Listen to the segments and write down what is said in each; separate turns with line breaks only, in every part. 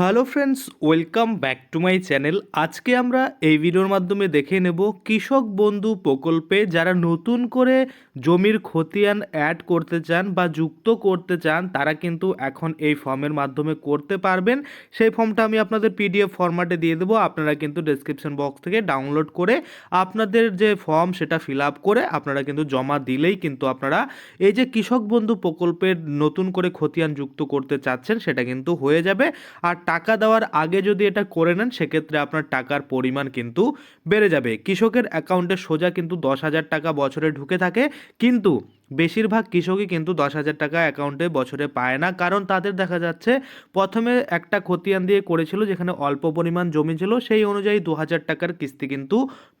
Hello friends, welcome back to my channel. আজকে আমরা এই ভিডিওর মাধ্যমে দেখে নেব কৃষক বন্ধু প্রকল্পে যারা নতুন করে জমির খতিয়ান অ্যাড করতে চান বা যুক্ত করতে চান, তারা কিন্তু এখন এই ফর্মের মাধ্যমে করতে পারবেন। সেই ফর্মটা আমি আপনাদের পিডিএফ ফরম্যাটে দিয়ে দেবো। আপনারা কিন্তু ডেসক্রিপশন বক্স থেকে ডাউনলোড করে আপনাদের যে ফর্ম সেটা ফিল আপ করে আপনারা কিন্তু জমা দিলেই কিন্তু আপনারা এই যে কৃষক বন্ধু প্রকল্পের নতুন করে খতিয়ান যুক্ত করতে চাচ্ছেন, সেটা কিন্তু হয়ে যাবে। আর টাকা দেওয়ার আগে যদি এটা করে নেন, সেক্ষেত্রে আপনার টাকার পরিমাণ কিন্তু বেড়ে যাবে। কৃষকের অ্যাকাউন্টে সোজা কিন্তু দশ হাজার টাকা বছরে ঢুকে থাকে। কিন্তু বেশিরভাগ কৃষকই কিন্তু দশ হাজার টাকা অ্যাকাউন্টে বছরে পায় না। কারণ তাদের দেখা যাচ্ছে, প্রথমে একটা খতিয়ান দিয়ে করেছিল যেখানে অল্প পরিমাণ জমি ছিল, সেই অনুযায়ী দু হাজার টাকার কিস্তি কিন্তু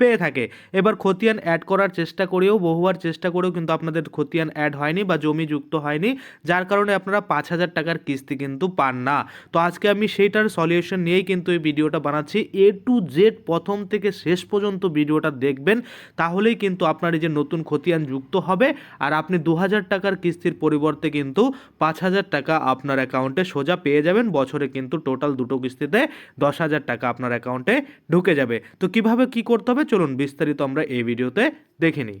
পেয়ে থাকে। এবার খতিয়ান অ্যাড করার চেষ্টা করেও, বহুবার চেষ্টা করেও কিন্তু আপনাদের খতিয়ান অ্যাড হয়নি বা জমি যুক্ত হয়নি, যার কারণে আপনারা পাঁচ হাজার টাকার কিস্তি কিন্তু পান না। তো আজকে আমি সেইটার সলিউশন নিয়েই কিন্তু এই ভিডিওটা বানাচ্ছি। এ টু জেড প্রথম থেকে শেষ পর্যন্ত ভিডিওটা দেখবেন, তাহলেই কিন্তু আপনার এই যে নতুন খতিয়ান যুক্ত হবে, আর আপনি দু হাজার টাকার কিস্তির পরিবর্তে কিন্তু পাঁচ হাজার টাকা আপনার অ্যাকাউন্টে সোজা পেয়ে যাবেন। বছরে কিন্তু টোটাল দুটো কিস্তিতে দশ হাজার টাকা আপনার অ্যাকাউন্টে ঢুকে যাবে। তো কীভাবে কি করতে হবে? চলুন বিস্তারিত আমরা এই ভিডিওতে দেখে নিই।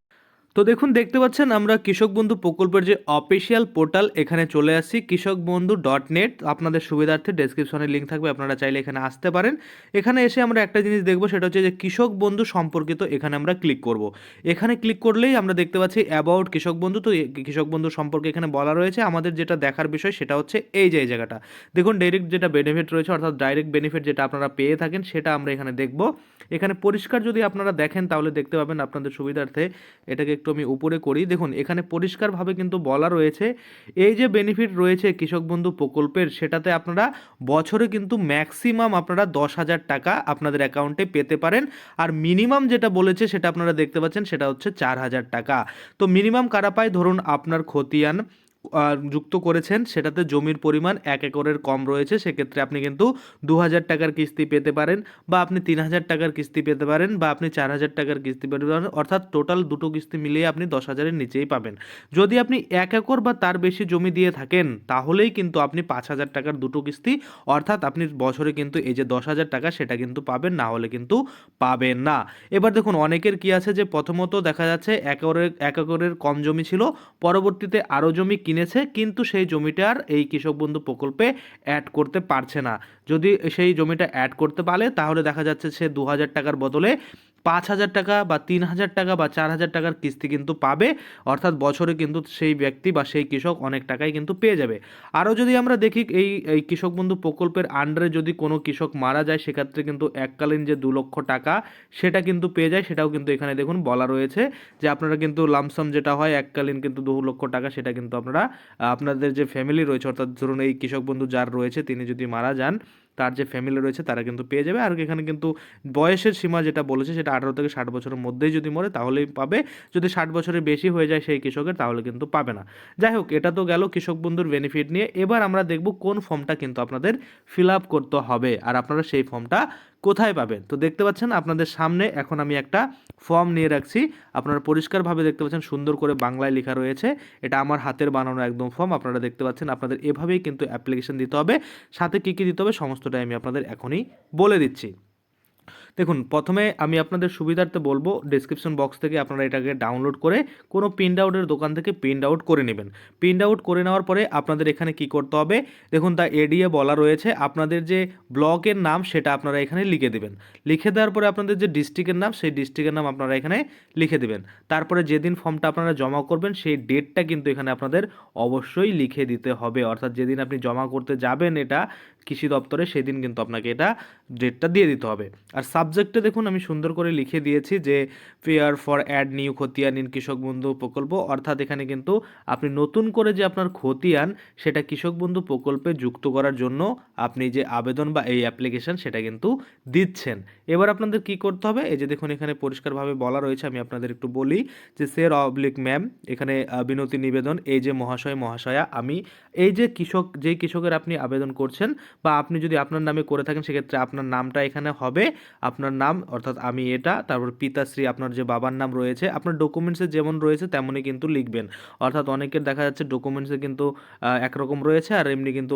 তো দেখুন, দেখতে পাচ্ছেন আমরা কৃষক বন্ধু প্রকল্পের যে অফিসিয়াল পোর্টাল, এখানে চলে আসছি। কৃষক বন্ধু ডট নেট, আপনাদের সুবিধার্থে ডেসক্রিপশনে লিঙ্ক থাকবে, আপনারা চাইলে এখানে আসতে পারেন। এখানে এসে আমরা একটা জিনিস দেখব, সেটা হচ্ছে যে কৃষক বন্ধু সম্পর্কিত এখানে আমরা ক্লিক করব। এখানে ক্লিক করলেই আমরা দেখতে পাচ্ছি অ্যাবাউট কৃষক বন্ধু, তো কৃষক বন্ধু সম্পর্কে এখানে বলা রয়েছে। আমাদের যেটা দেখার বিষয়, সেটা হচ্ছে এই যে, এই জায়গাটা। দেখুন ডাইরেক্ট যেটা বেনিফিট রয়েছে, অর্থাৎ ডাইরেক্ট বেনিফিট যেটা আপনারা পেয়ে থাকেন, সেটা আমরা এখানে দেখব। এখানে পরিষ্কার যদি আপনারা দেখেন, তাহলে দেখতে পাবেন আপনাদের সুবিধার্থে এটাকে একটু আমি উপরে করি। দেখুন, এখানে পরিষ্কারভাবে কিন্তু বলা রয়েছে, এই যে বেনিফিট রয়েছে কৃষক বন্ধু প্রকল্পের, সেটাতে আপনারা বছরে কিন্তু ম্যাক্সিমাম আপনারা দশ হাজার টাকা আপনাদের অ্যাকাউন্টে পেতে পারেন। আর মিনিমাম যেটা বলেছে, সেটা আপনারা দেখতে পাচ্ছেন, সেটা হচ্ছে চার হাজার টাকা। তো মিনিমাম কারা পায়? ধরুন, আপনার খতিয়ান যুক্ত করেছেন, সেটাতে জমির পরিমাণ এক একরের কম রয়েছে, সেক্ষেত্রে আপনি কিন্তু দু হাজার টাকার কিস্তি পেতে পারেন বা আপনি তিন হাজার টাকার কিস্তি পেতে পারেন বা আপনি চার হাজার টাকার কিস্তি পেতে পারেন, অর্থাৎ টোটাল দুটো কিস্তি মিলিয়ে আপনি দশ হাজারের নিচেই পাবেন। যদি আপনি এক একর বা তার বেশি জমি দিয়ে থাকেন, তাহলেই কিন্তু আপনি পাঁচ হাজার টাকার দুটো কিস্তি, অর্থাৎ আপনি বছরে কিন্তু এই যে দশ হাজার টাকা, সেটা কিন্তু পাবেন, না হলে কিন্তু পাবেন না। এবার দেখুন, অনেকের কি আছে যে প্রথমত দেখা যাচ্ছে এক একরের এক একরের কম জমি ছিল, পরবর্তীতে আরও জমি কিনেছে, কিন্তু সেই জমিটা আর এই কৃষক বন্ধু প্রকল্পে অ্যাড করতে পারছে না। যদি সেই জমিটা অ্যাড করতে পারে, তাহলে দেখা যাচ্ছে সে দু হাজার টাকার বদলে পাঁচ হাজার টাকা বা তিন হাজার টাকা বা চার হাজার টাকার কিস্তি কিন্তু পাবে, অর্থাৎ বছরে কিন্তু সেই ব্যক্তি বা সেই কৃষক অনেক টাকাই কিন্তু পেয়ে যাবে। আরও যদি আমরা দেখি, এই এই কৃষক বন্ধু প্রকল্পের আন্ডারে যদি কোনো কৃষক মারা যায়, সেক্ষেত্রে কিন্তু এককালীন যে দু লক্ষ টাকা, সেটা কিন্তু পেয়ে যায়। সেটাও কিন্তু এখানে দেখুন বলা রয়েছে যে আপনারা কিন্তু লামসাম যেটা হয়, এককালীন কিন্তু দু লক্ষ টাকা, সেটা কিন্তু আপনারা, আপনাদের যে ফ্যামিলি রয়েছে, অর্থাৎ ধরুন এই কৃষক বন্ধু যার রয়েছে, তিনি যদি মারা যান তার যে ফ্যামিলি রয়েছে তারা কিন্তু পেয়ে যাবে। আর এখানে কিন্তু বয়সের সীমা যেটা বলেছে সেটা আঠারো থেকে ষাট বছরের মধ্যেই যদি মরে তাহলেই পাবে। যদি ষাট বছরের বেশি হয়ে যায় সেই কৃষকের তাহলে কিন্তু পাবে না। যাই হোক, এটা তো গেল কৃষক বন্ধুর বেনিফিট নিয়ে। এবার আমরা দেখব কোন ফর্মটা কিন্তু আপনাদের ফিল আপ করতে হবে। আর আপনারা সেই ফর্মটা কোথায় পাবেন? তো দেখতে পাচ্ছেন আপনাদের সামনে এখন আমি একটা ফর্ম নিয়ে রাখছি। আপনারা পরিষ্কারভাবে দেখতে পাচ্ছেন সুন্দর করে বাংলায় লেখা রয়েছে। এটা আমার হাতের বানানো একদম ফর্ম। আপনারা দেখতে পাচ্ছেন আপনাদের এভাবেই কিন্তু অ্যাপ্লিকেশন দিতে হবে। সাথে কী কী দিতে হবে সমস্তটাই আমি আপনাদের এখনই বলে দিচ্ছি। দেখুন, প্রথমে আমি আপনাদের সুবিধার্থে বলব ডিসক্রিপশন বক্স থেকে আপনারা এটাকে ডাউনলোড করে কোনো প্রিন্ট আউটের দোকান থেকে প্রিন্ট আউট করে নেবেন। প্রিন্ট আউট করে নেওয়ার পরে আপনাদের এখানে কি করতে হবে? দেখুন, তা এডিএ বলা রয়েছে। আপনাদের যে ব্লকের নাম, সেটা আপনারা এখানে লিখে দেবেন। লিখে দেওয়ার পরে আপনাদের যে ডিস্ট্রিক্টের নাম, সেই ডিস্ট্রিক্টের নাম আপনারা এখানে লিখে দেবেন। তারপরে যেদিন ফর্মটা আপনারা জমা করবেন, সেই ডেটটা কিন্তু এখানে আপনাদের অবশ্যই লিখে দিতে হবে। অর্থাৎ যেদিন আপনি জমা করতে যাবেন এটা কৃষি দপ্তরে, সেদিন কিন্তু আপনাকে এটা ডেটটা দিয়ে দিতে হবে। আর সাবজেক্টে দেখুন, আমি সুন্দর করে লিখে দিয়েছি যে ফেয়ার ফর অ্যাড নিউ খতিয়ান ইন কৃষক বন্ধু প্রকল্প। অর্থাৎ এখানে কিন্তু আপনি নতুন করে যে আপনার খতিয়ান, সেটা কৃষক বন্ধু প্রকল্পে যুক্ত করার জন্য আপনি যে আবেদন বা এই অ্যাপ্লিকেশন সেটা কিন্তু দিচ্ছেন। এবার আপনাদের কি করতে হবে? এই যে দেখুন, এখানে পরিষ্কারভাবে বলা রয়েছে, আমি আপনাদের একটু বলি যে সের অবলিক ম্যাম এখানে বিনতি নিবেদন, এই যে মহাশয়, মহাশয়া, আমি এই যে কৃষক যেই কৃষকের আপনি আবেদন করছেন বা আপনি যদি আপনার নামে করে থাকেন, সেক্ষেত্রে আপনার নামটা এখানে হবে। আপনার নাম, অর্থাৎ আমি এটা, তারপর পিতাশ্রী আপনার যে বাবার নাম রয়েছে, আপনার ডকুমেন্টসে যেমন রয়েছে তেমনই কিন্তু লিখবেন। অর্থাৎ অনেকের দেখা যাচ্ছে ডকুমেন্টসে কিন্তু একরকম রয়েছে আর এমনি কিন্তু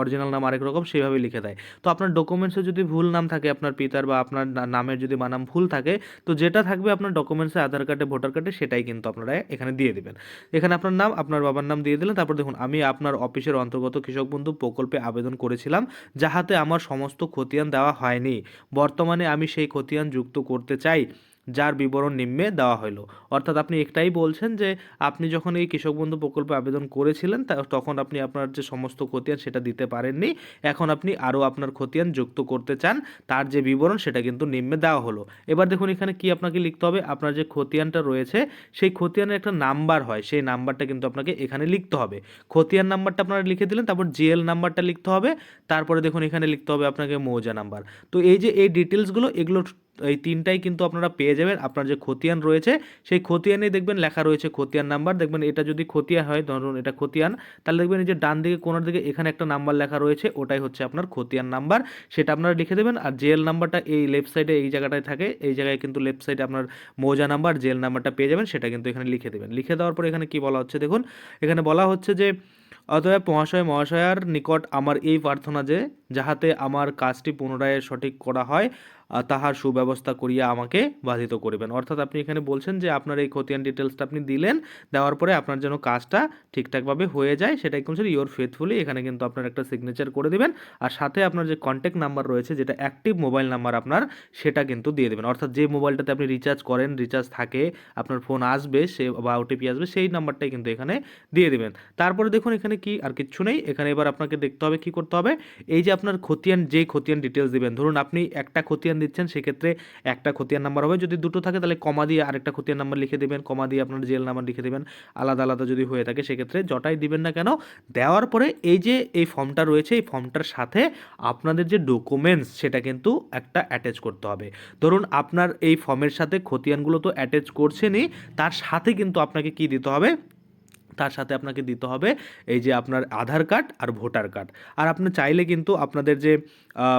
অরিজিনাল নাম আরেক রকম সেইভাবে লিখে দেয়। তো আপনার ডকুমেন্টসে যদি ভুল নাম থাকে আপনার পিতার বা আপনার নামের যদি বানাম ভুল থাকে, তো যেটা থাকবে আপনার ডকুমেন্টসে আধার কার্ডে ভোটার কার্ডে সেটাই কিন্তু আপনারা এখানে দিয়ে দেবেন। এখানে আপনার নাম, আপনার বাবার নাম দিয়ে দিলেন, তারপর দেখুন, আমি আপনার অফিসের অন্তর্গত কৃষক বন্ধু প্রকল্পে আবেদন করেছিলাম, যাহাতে আমার সমস্ত খতিয়ান দেওয়া হয়নি। বর্তমানে আমি সেই খতিয়ান যুক্ত করতে চাই। যার বিবরণ নিম্নে দেওয়া হলো অর্থাৎ আপনি একটাই বলছেন যে, আপনি যখন এই কৃষক বন্ধু প্রকল্পে আবেদন করেছিলেন তখন আপনি আপনার যে সমস্ত খতিয়ান সেটা দিতে পারেননি। এখন আপনি আরও আপনার খতিয়ান যুক্ত করতে চান, তার যে বিবরণ সেটা কিন্তু নিম্নে দেওয়া হলো। এবার দেখুন এখানে কি আপনাকে লিখতে হবে, আপনার যে খতিয়ানটা রয়েছে, সেই খতিয়ানের একটা নাম্বার হয়, সেই নাম্বারটা কিন্তু আপনাকে এখানে লিখতে হবে। খতিয়ান নাম্বারটা আপনারা লিখে দিলেন, তারপর জিএল নাম্বারটা লিখতে হবে, তারপরে দেখুন এখানে লিখতে হবে আপনাকে মৌজা নাম্বার। তো এই যে এই ডিটেলসগুলো এগুলো এই তিনটাই কিন্তু আপনারা পেয়ে যাবেন। আপনার যে খতিয়ান রয়েছে, সেই খতিয়ানে দেখবেন লেখা রয়েছে খতিয়ান নাম্বার। দেখবেন এটা যদি খতিয়ান হয়, ধরুন এটা খতিয়ান, তাহলে দেখবেন এই যে ডান দিকে, কোনার দিকে এখানে একটা নাম্বার লেখা রয়েছে, ওটাই হচ্ছে আপনার খতিয়ান নাম্বার। সেটা আপনারা লিখে দেবেন আর জেল নাম্বারটা এই লেফট সাইডে এই জায়গাটায় থাকে, এই জায়গায় কিন্তু লেফট সাইডে আপনার মৌজা নাম্বার, জেল নাম্বারটা পেয়ে যাবেন, সেটা কিন্তু এখানে লিখে দেবেন। লিখে দেওয়ার পর এখানে কি বলা হচ্ছে দেখুন, এখানে বলা হচ্ছে যে অতএব মহাশয়, মহাশয়ার নিকট আমার এই প্রার্থনা যে, যাহাতে আমার কাজটি পুনরায় সঠিক করা হয় তাহার সুব্যবস্থা করিয়া আমাকে বাধিত করিবেন। অর্থাৎ আপনি এখানে বলছেন যে, আপনার এই খতিয়ান ডিটেলসটা আপনি দিলেন, দেওয়ার পরে আপনার যেন কাজটা ঠিকঠাকভাবে হয়ে যায়, সেটাই কিন্তু ইওর ফেথফুলি এখানে কিন্তু আপনার একটা সিগনেচার করে দিবেন। আর সাথে আপনার যে কন্ট্যাক্ট নাম্বার রয়েছে, যেটা অ্যাক্টিভ মোবাইল নাম্বার আপনার, সেটা কিন্তু দিয়ে দেবেন। অর্থাৎ যে মোবাইলটাতে আপনি রিচার্জ করেন রিচার্জ থাকে, আপনার ফোন আসবে, সে বা ওটিপি আসবে, সেই নাম্বারটাই কিন্তু এখানে দিয়ে দেবেন। তারপরে দেখুন এখানে কি আর কিচ্ছু নেই। এখানে এবার আপনাকে দেখতে হবে, কি করতে হবে? এই যে আপনার খতিয়ান যেই খতিয়ান ডিটেলস দিবেন, ধরুন আপনি একটা খতিয়ান দিচ্ছেন, সেক্ষেত্রে একটা খতিয়ান নাম্বার হবে। যদি দুটো থাকে, তাহলে কমা দিয়ে আরেকটা খতিয়ান নাম্বার লিখে দেবেন, কমা দিয়ে আপনার জেল নাম্বার লিখে দেবেন, আলাদা আলাদা যদি হয়ে থাকে, সেক্ষেত্রে জটাই দিবেন না কেন, দেওয়ার পরে এই যে, এই ফর্মটা রয়েছে, এই ফর্মটার সাথে আপনাদের যে ডকুমেন্টস সেটা কিন্তু একটা অ্যাটাচ করতে হবে। ধরুন আপনার এই ফর্মের সাথে খতিয়ানগুলো তো অ্যাটাচ করছেনই, তার সাথে কিন্তু আপনাকে কি দিতে হবে? তার সাথে আপনাকে দিতে হবে। এই যে আপনার আধার কার্ড আর ভোটার কার্ড। আর আপনি চাইলে কিন্তু আপনাদের যে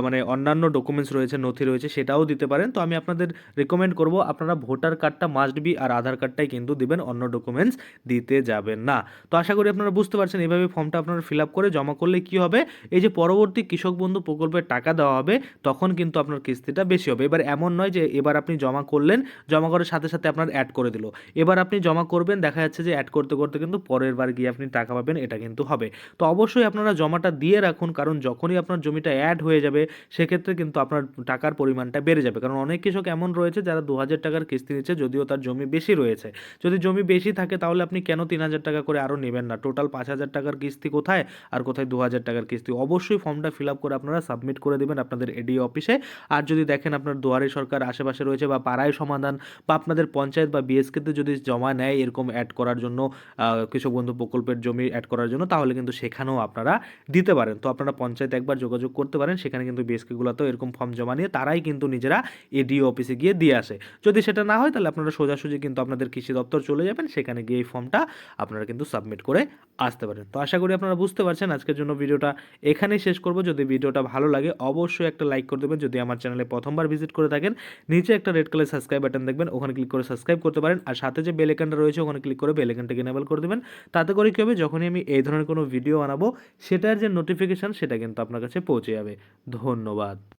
মানে অন্যান্য ডকুমেন্টস রয়েছে, নথি রয়েছে, সেটাও দিতে পারেন। তো আমি আপনাদের রেকমেন্ড করব, আপনারা ভোটার কার্ডটা মাস্ট বি আর আধার কার্ডটাই কিন্তু দিবেন, অন্য ডকুমেন্টস দিতে যাবেন না। তো আশা করি আপনারা বুঝতে পারছেন এভাবে ফর্মটা আপনারা ফিল আপ করে জমা করলে কি হবে? এই যে পরবর্তী কৃষক বন্ধু প্রকল্পের টাকা দেওয়া হবে, তখন কিন্তু আপনার কিস্তিটা বেশি হবে। এবার এমন নয় যে এবার আপনি জমা করলেন, জমা করার সাথে সাথে আপনার অ্যাড করে দিল। এবার আপনি জমা করবেন, দেখা যাচ্ছে যে অ্যাড করতে করতে কিন্তু পরের বার গিয়ে আপনি টাকা পাবেন, এটা কিন্তু হবে। তো অবশ্যই আপনারা জমাটা দিয়ে রাখুন, কারণ যখনই আপনার জমিটা অ্যাড হয়ে যাবে সেক্ষেত্রে কিন্তু আপনার টাকার পরিমাণটা বেড়ে যাবে। কারণ অনেক কৃষক এমন রয়েছে যারা দু হাজার টাকার কিস্তি নিচ্ছে, যদিও তার জমি বেশি রয়েছে। যদি জমি বেশি থাকে, তাহলে আপনি কেন তিন হাজার টাকা করে আরও নেবেন না? টোটাল পাঁচ হাজার টাকার কিস্তি কোথায়? আর কোথায় দু হাজার টাকার কিস্তি? অবশ্যই ফর্মটা ফিল আপ করে আপনারা সাবমিট করে দেবেন আপনাদের এডিও অফিসে। আর যদি দেখেন আপনার দুয়ারে সরকার আশেপাশে রয়েছে বা পাড়ায় সমাধান বা আপনাদের পঞ্চায়েত বা বিএসকেতে যদি জমা নেয় এরকম অ্যাড করার জন্য কৃষক বন্ধু প্রকল্পের জমি অ্যাড করার জন্য, তাহলে কিন্তু সেখানেও আপনারা দিতে পারেন। তো আপনারা পঞ্চায়েত একবার যোগাযোগ করতে পারেন, সেখানে কিন্তু বিএসকেগুলোতেও এরকম ফর্ম জমা নিয়ে তারাই কিন্তু নিজেরা এডিও অফিসে গিয়ে দিয়ে আসে। যদি সেটা না হয়, তাহলে আপনারা সোজাসুজি কিন্তু আপনাদের কৃষি দপ্তর চলে যাবেন, সেখানে গিয়ে এই ফর্মটা আপনারা কিন্তু সাবমিট করে আসতে পারেন। তো আশা করি আপনারা বুঝতে পারছেন আজকের জন্য ভিডিওটা এখানেই শেষ করব। যদি ভিডিওটা ভালো লাগে, অবশ্যই একটা লাইক করে দেবেন। যদি আমার চ্যানেলে প্রথমবার ভিজিট করে থাকেন, নিচে একটা রেড কালার সাবস্ক্রাইব বাটন দেখবেন, ওখানে ক্লিক করে সাবস্ক্রাইব করতে পারেন। আর সাথে যে বেল আইকনটা রয়েছে, ওখানে ক্লিক করে বেল আইকনটাকে এনেবল করে দেবেন। তাতে করে কী হবে, যখনই আমি এই ধরনের কোনো ভিডিও বানাবো, সেটার যে নোটিফিকেশান সেটা কিন্তু আপনার কাছে পৌঁছে যাবে। ধন্যবাদ।